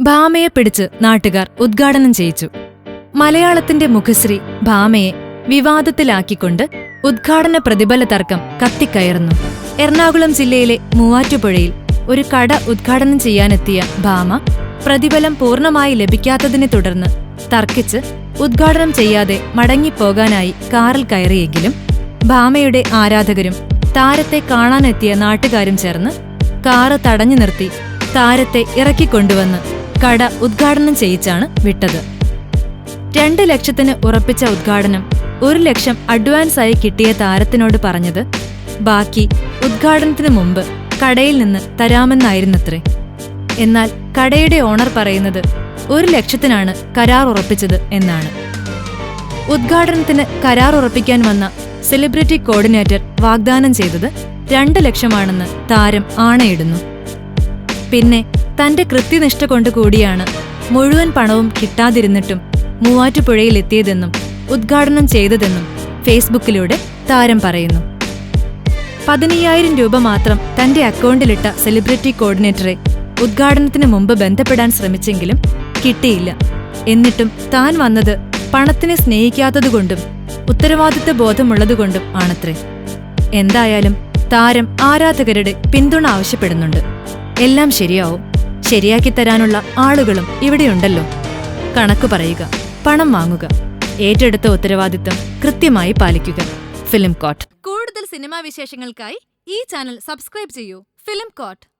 ഭാമയെ പിടിച്ച് നാട്ടുകാർ ഉദ്ഘാടനം ചെയ്യിച്ചു. മലയാളത്തിന്റെ മുഖശ്രീ ഭാമയെ വിവാദത്തിലാക്കിക്കൊണ്ട് ഉദ്ഘാടന പ്രതിഫല തർക്കം കത്തിക്കയറുന്നു. എറണാകുളം ജില്ലയിലെ മൂവാറ്റുപുഴയിൽ ഒരു കട ഉദ്ഘാടനം ചെയ്യാനെത്തിയ ഭാമ പ്രതിഫലം പൂർണമായി ലഭിക്കാത്തതിനെ തുടർന്ന് തർക്കിച്ച് ഉദ്ഘാടനം ചെയ്യാതെ മടങ്ങിപ്പോകാനായി കാറിൽ കയറിയെങ്കിലും ഭാമയുടെ ആരാധകരും താരത്തെ കാണാനെത്തിയ നാട്ടുകാരും ചേർന്ന് കാറ് തടഞ്ഞു നിർത്തി താരത്തെ ഇറക്കിക്കൊണ്ടുവന്ന് കട ഉദ്ഘാടനം ചെയ്യിച്ചാണ് വിട്ടത്. രണ്ട് ലക്ഷത്തിന് ഉറപ്പിച്ച ഉദ്ഘാടനം ഒരു ലക്ഷം അഡ്വാൻസായി കിട്ടിയ താരത്തിനോട് പറഞ്ഞത് ബാക്കി ഉദ്ഘാടനത്തിന് മുമ്പ് കടയിൽ നിന്ന് തരാമെന്നായിരുന്നത്രേ. എന്നാൽ കടയുടെ ഓണർ പറയുന്നത് ഒരു ലക്ഷത്തിനാണ് കരാർ ഉറപ്പിച്ചത് എന്നാണ്. ഉദ്ഘാടനത്തിന് കരാർ ഉറപ്പിക്കാൻ വന്ന സെലിബ്രിറ്റി കോർഡിനേറ്റർ വാഗ്ദാനം ചെയ്തത് രണ്ട് ലക്ഷമാണെന്ന് താരം ആണയിടുന്നു. പിന്നെ തന്റെ കൃത്യനിഷ്ഠ കൊണ്ട് കൂടിയാണ് മുഴുവൻ പണവും കിട്ടാതിരുന്നിട്ടും മൂവാറ്റുപുഴയിൽ എത്തിയതെന്നും ഉദ്ഘാടനം ചെയ്തതെന്നും ഫേസ്ബുക്കിലൂടെ താരം പറയുന്നു. പതിനയ്യായിരം രൂപ മാത്രം തന്റെ അക്കൗണ്ടിലിട്ട സെലിബ്രിറ്റി കോർഡിനേറ്ററെ ഉദ്ഘാടനത്തിന് മുമ്പ് ബന്ധപ്പെടാൻ ശ്രമിച്ചെങ്കിലും കിട്ടിയില്ല. എന്നിട്ടും താൻ വന്നത് പണത്തിനെ സ്നേഹിക്കാത്തതുകൊണ്ടും ഉത്തരവാദിത്ത ബോധമുള്ളതുകൊണ്ടും ആണത്രേ. എന്തായാലും താരം ആരാധകരുടെ പിന്തുണ ആവശ്യപ്പെടുന്നുണ്ട്. എല്ലാം ശരിയാവും. ശരിയാക്കി തരാനുള്ള ആളുകളും ഇവിടെയുണ്ടല്ലോ. കണക്ക് പറയുക പണം വാങ്ങുക. ഏറ്റെടുത്ത ഉത്തരവാദിത്തം കൃത്യമായി പാലിക്കുക. ഫിലിം കോട്ട്. കൂടുതൽ സിനിമാ വിശേഷങ്ങൾക്കായി ഈ ചാനൽ സബ്സ്ക്രൈബ് ചെയ്യൂ. Film coat.